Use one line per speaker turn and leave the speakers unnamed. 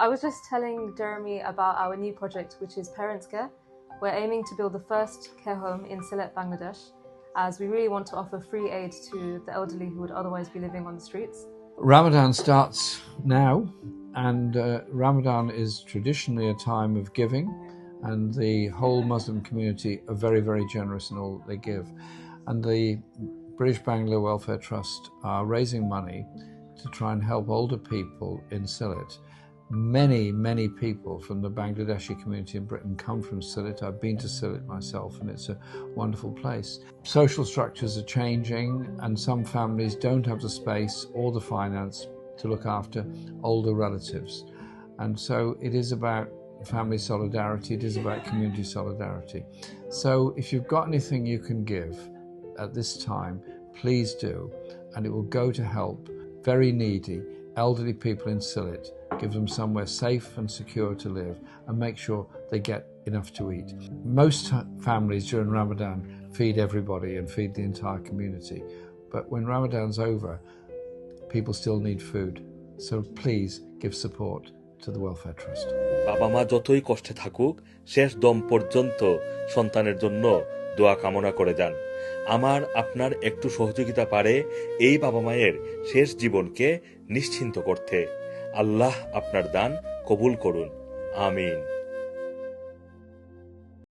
I was just telling Jeremy about our new project, which is Parents Care. We're aiming to build the first care home in Sylhet, Bangladesh, as we really want to offer free aid to the elderly who would otherwise be living on the streets.
Ramadan starts now, and uh, Ramadan is traditionally a time of giving, and the whole Muslim community are very, very generous in all that they give. And the British Bangla Welfare Trust are raising money to try and help older people in Sylhet. Many, many people from the Bangladeshi community in Britain come from Sylhet. I've been to Sylhet myself, and it's a wonderful place. Social structures are changing, and some families don't have the space or the finance to look after older relatives. And so it is about family solidarity, it is about community solidarity. So if you've got anything you can give at this time, please do, and it will go to help very needy elderly people in Sylhet, give them somewhere safe and secure to live, and make sure they get enough to eat. Most families during Ramadan feed everybody and feed the entire community, but when Ramadan's over, people still need food. So please give support to the Welfare Trust.
বাবা মা যতই কষ্টে থাকুক শেষ দম পর্যন্ত সন্তানের জন্য দোয়া কামনা করে যান আমার আপনার একটু সহযোগিতা পারে এই বাবা মায়ের শেষ জীবনকে নিশ্চিন্ত করতে আল্লাহ আপনার দান কবুল করুন। আমিন।